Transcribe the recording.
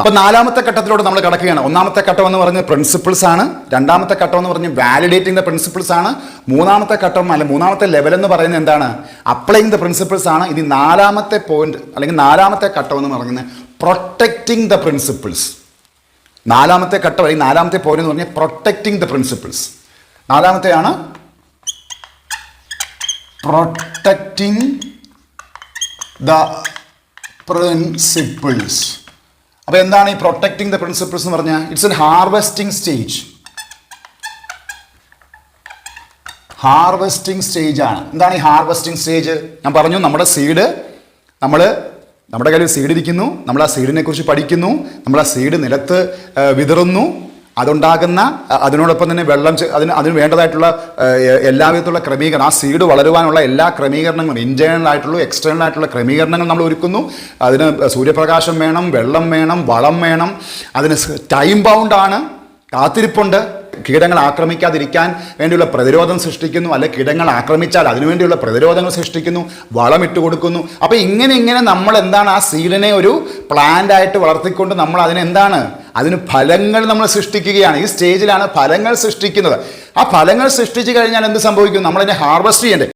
അപ്പൊ നാലാമത്തെ ഘട്ടത്തിലൂടെ നമ്മൾ കിടക്കുകയാണ്. ഒന്നാമത്തെ ഘട്ടം എന്ന് പറഞ്ഞ പ്രിൻസിപ്പിൾസ് ആണ്. രണ്ടാമത്തെ ഘട്ടം എന്ന് പറഞ്ഞ് വാലിഡേറ്റിംഗ് ദ പ്രിൻസിപ്പിൾസ് ആണ്. മൂന്നാമത്തെ ഘട്ടം അല്ലെങ്കിൽ മൂന്നാമത്തെ ലെവൽ എന്ന് പറയുന്നത് എന്താണ്? അപ്ലൈങ് ദ പ്രിൻസിപ്പിൾസ് ആണ്. ഇനി നാലാമത്തെ പോയിന്റ് അല്ലെങ്കിൽ നാലാമത്തെ ഘട്ടം എന്ന് പറയുന്നത് പ്രൊട്ടക്റ്റിംഗ് ദ പ്രിൻസിപ്പിൾസ് നാലാമത്തെ ഘട്ടം അല്ലെങ്കിൽ നാലാമത്തെ പോയിന്റ് എന്ന് പറഞ്ഞാൽ പ്രൊട്ടക്റ്റിംഗ് ദ പ്രിൻസിപ്പിൾസ് നാലാമത്തെയാണ് പ്രൊട്ടക്റ്റിംഗ് ദ പ്രിൻസിപ്പിൾസ് അപ്പോൾ എന്താണ് ഈ പ്രൊട്ടക്റ്റിംഗ് ദ പ്രിൻസിപ്പിൾസ് എന്ന് പറഞ്ഞാൽ it's in harvesting stage harvesting stage ആണ്. എന്താണ് ഈ ഹാർവെസ്റ്റിംഗ് സ്റ്റേജ് ഞാൻ പറഞ്ഞു നമ്മുടെ സീഡ് നമ്മൾ നമ്മുടെ കയ്യിൽ സീഡ് ഇരിക്കുന്നു നമ്മൾ ആ സീഡിനെ കുറിച്ച് പഠിക്കുന്നു നമ്മൾ ആ സീഡ് നിലത്ത് വിതറുന്നു അതുണ്ടാകുന്ന അതിനോടൊപ്പം തന്നെ വെള്ളം അതിന് അതിന് വേണ്ടതായിട്ടുള്ള എല്ലാവിധത്തിലുള്ള ക്രമീകരണം ആ സീഡ് വളരുവാനുള്ള എല്ലാ ക്രമീകരണങ്ങളും ഇന്റേണൽ ആയിട്ടുള്ള എക്സ്റ്റേണൽ ആയിട്ടുള്ള ക്രമീകരണങ്ങൾ നമ്മൾ ഒരുക്കുന്നു. അതിന് സൂര്യപ്രകാശം വേണം വെള്ളം വേണം വളം വേണം. അതിന് ടൈം ബൗണ്ടാണ് കാത്തിരിപ്പുണ്ട്. കീടങ്ങൾ ആക്രമിക്കാതിരിക്കാൻ വേണ്ടിയുള്ള പ്രതിരോധം സൃഷ്ടിക്കുന്നു. അല്ലെ കീടങ്ങൾ ആക്രമിച്ചാൽ അതിനുവേണ്ടിയുള്ള പ്രതിരോധങ്ങൾ സൃഷ്ടിക്കുന്നു. വളം വളമിട്ട് കൊടുക്കുന്നു. അപ്പോൾ ഇങ്ങനെ ഇങ്ങനെ നമ്മൾ എന്താണ് ആ സീഡിനെ ഒരു പ്ലാന്റ് ആയിട്ട് വളർത്തിക്കൊണ്ട് നമ്മൾ അതിന് എന്താണ് അതിന് ഫലങ്ങൾ നമ്മൾ സൃഷ്ടിക്കുകയാണ്. ഈ സ്റ്റേജിലാണ് ഫലങ്ങൾ സൃഷ്ടിക്കുന്നത്. ആ ഫലങ്ങൾ സൃഷ്ടിച്ചു കഴിഞ്ഞാൽ എന്ത് സംഭവിക്കും? നമ്മളതിനെ ഹാർവെസ്റ്റ് ചെയ്യണ്ടേ.